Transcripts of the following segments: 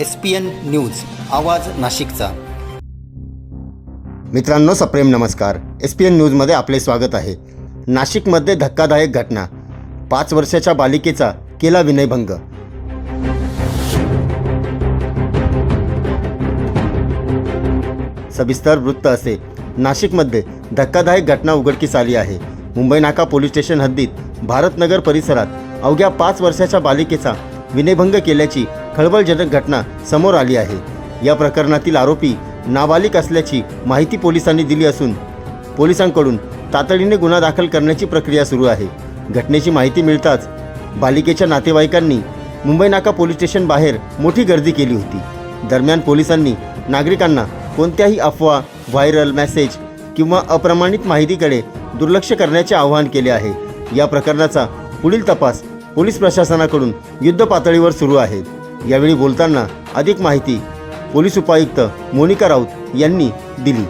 S P N news आवाज नाशिकचा. मित्रांनो सप्रेम नमस्कार. एस पी एन न्यूजमध्ये आपले स्वागत आहे. नाशिकमध्ये धक्कादायक घटना. पाच वर्षाच्या बालिकेचा केला विनयभंग. सविस्तर वृत्त असे. नाशिकमध्ये धक्कादायक घटना उघडकीस आली आहे. मुंबई नाका पोलीस स्टेशन हद्दीत भारतनगर परिसरात अवघ्या पाच वर्षाच्या बालिकेचा विनयभंग केल्याची खळबळजनक घटना समोर आली आहे. या प्रकरणातील आरोपी नाबालिक असल्याची माहिती पोलिसांनी दिली असून पोलिसांकडून तातडीने गुन्हा दाखल करण्याची प्रक्रिया सुरू आहे. घटनेची माहिती मिळताच बालिकेच्या नातेवाईकांनी मुंबई नाका पोलीस स्टेशन बाहेर मोठी गर्दी केली होती. दरम्यान पोलिसांनी नागरिकांना कोणत्याही अफवा व्हायरल मेसेज किंवा अप्रमाणित माहितीकडे दुर्लक्ष करण्याचे आवाहन केले आहे. या प्रकरणाचा पुढील तपास पोलीस प्रशासनाकडून युद्ध पातळीवर सुरू आहे. यावेळी बोलताना अधिक माहिती पोलीस उपायुक्त मोनिका राऊत यांनी दिली.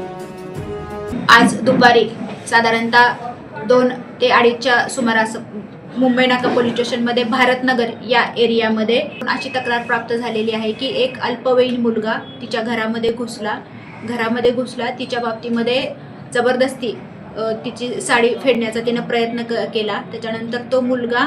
आज दुपारी साधारणतः दोन ते अडीचच्या सुमारास मुंबई नाका पोलीस स्टेशनमध्ये भारतनगर या एरियामध्ये अशी तक्रार प्राप्त झालेली आहे की एक अल्पवयीन मुलगा तिच्या घरामध्ये घुसला. घरामध्ये घुसला तिच्या बाबतीमध्ये जबरदस्ती तिची साडी फेडण्याचा तिनं प्रयत्न क केला. त्याच्यानंतर तो मुलगा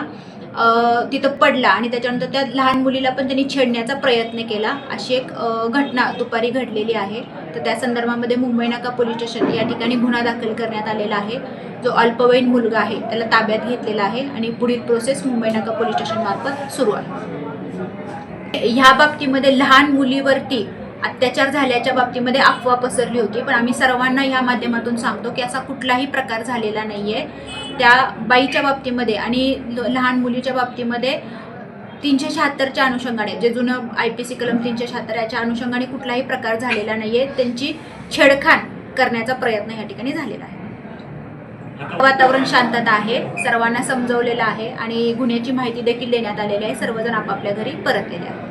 तिथं पडला आणि त्याच्यानंतर त्या लहान मुलीला पण त्यांनी छेडण्याचा प्रयत्न केला. अशी एक घटना दुपारी घडलेली आहे. तर त्या संदर्भामध्ये मुंबई नाका पोलीस स्टेशन या ठिकाणी गुन्हा दाखल करण्यात आलेला आहे. जो अल्पवयीन मुलगा आहे त्याला ताब्यात घेतलेला आहे आणि पुढील प्रोसेस मुंबई नाका पोलीस स्टेशनमार्फत सुरू आहे. ह्या बाबतीमध्ये लहान मुलीवरती अत्याचार झाल्याच्या बाबतीमध्ये अफवा पसरली होती पण आम्ही सर्वांना ह्या माध्यमातून सांगतो की असा कुठलाही प्रकार झालेला नाही आहे त्या बाईच्या बाबतीमध्ये आणि ल- लहान मुलीच्या बाबतीमध्ये तीनशे शहात्तरच्या अनुषंगाने जे जुनं आय पी सी कलम तीनशे शहात्तर याच्या अनुषंगाने कुठलाही प्रकार झालेला नाही आहे त्यांची छेडखाण करण्याचा प्रयत्न या ठिकाणी झालेला आहे. वातावरण शांतता आहे सर्वांना समजवलेलं आहे आणि गुन्ह्याची माहिती देखील देण्यात आलेली आहे. सर्वजण आपापल्या घरी परतलेले आहेत.